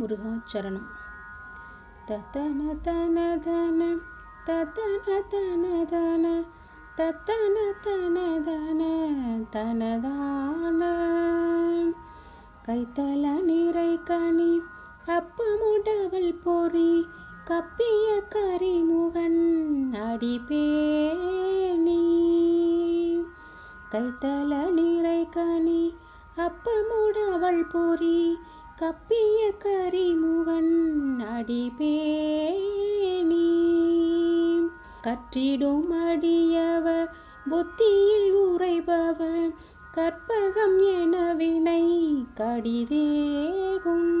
முருகாச்சரணம். தத்தன தன தன தத்தன தன தன தத்தன தன தன தனதான கைத்தல நிறை கனி அப்பமுடவள் பொறி கப்பிய கரிமுகன் அடிபேணி. கைத்தல நிறை கனி அப்பமுடவள் பொறி கப்பிய கரிமுகன் அடிபேணி. கற்றிடும் அடியவர் புத்தியில் உரைபவன் கற்பகம் என வினை கடிதேகும்.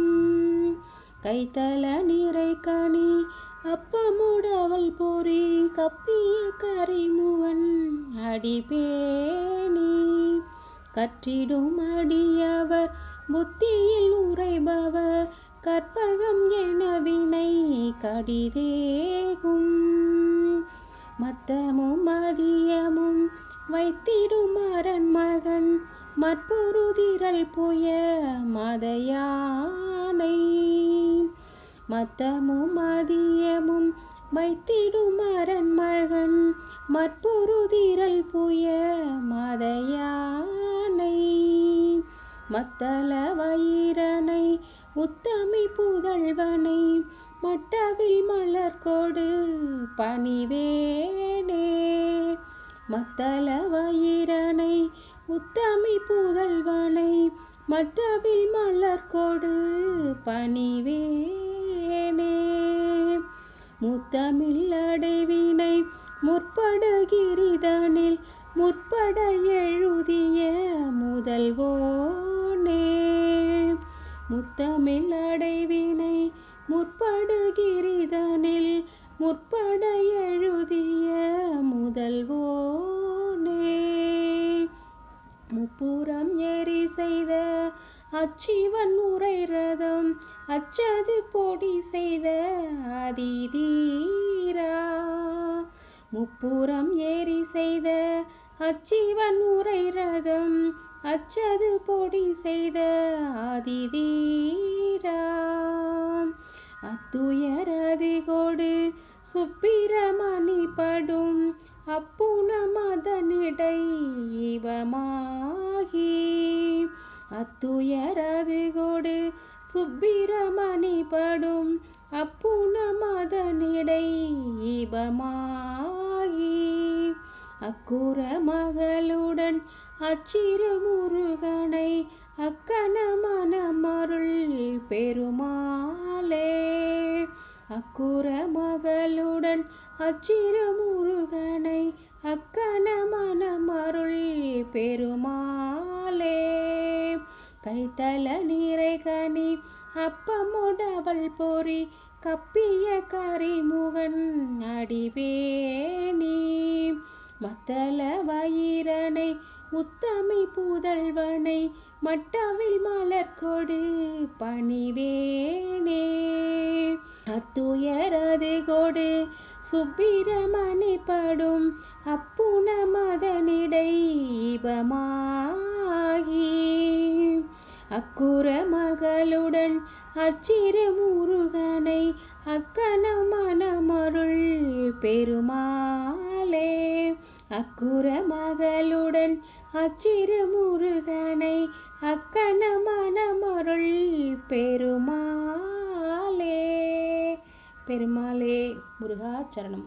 கைத்தல நிறை கனி அப்பமுடவள் பொறி கப்பிய கரிமுகன் அடிபே கற்றிடும் அடியவர் புத்தியில் உரைபவர் கற்பகம் என வினை கடிதேகும். மத்தமும் மதியமும் வைத்திடும் அரண்மகன் மற்பொருதிரல் புய மதையானை. மத்தமும் மதியமும் வைத்திடும் அரண்மகன் மற்பொருதிரல் புய மதைய மத்தள வயிறனை உத்தமி புதல்வனை மட்டவில் மலர் கொடு பணிவேனே. மத்தள வயிறனை உத்தமி புதல்வனை மட்டவில் மலர் கொடு பணிவேனே. முத்தமிழ் அடைவினை முற்படுகிரிதனில் முற்பட எழுதிய முதல்வோ முத்தமிழ் அடைவினை முற்படுகிரிதனில் முற்பட எழுதிய முதல்வோனே. முப்புறம் எரி செய்த அச்சிவன் உரை ரதம் அச்சது பொடி செய்த அதிதீரா. முப்புறம் ஏறி செய்த அச்சிவன் உரை ரதம் அச்சது பொடி செய்த ஆதிதீராம் அத்துயரதி கொடு சுப்பிரமணி படும் அப்புன மதனிடை இவமாகி. அத்துயரது கொடு சுப்பிரமணி படும் அப்புன மதனிடை இபமாகி அக்குற மகளுடன் அச்சிறு முருகனை அக்கன மனமருள் பெருமாளே. அக்குற மகளுடன் அச்சிறு முருகனை அக்கன மனமருள் பெருமாளே. கைத்தல நிறைகனி அப்பமுடவள் பொறி கப்பிய கரிமுகன் அடிவேணி. மத்தள வயிறனை உத்தமி புதல்வனை மட்டவில் மலர் கொடு பணிவேனே. அத்துயரது கொடு சுப்பிரமணி படும் அப்புன மதனிடை இபமாகி அக்குற மகளுடன் அச்சிறு முருகனை அக்கன மனமருள் பெருமா அக்குற மகளுடன் அச்சிறு முருகனை அக்கன மனமருள் பெருமாளே பெருமாளே முருகாச்சரணம்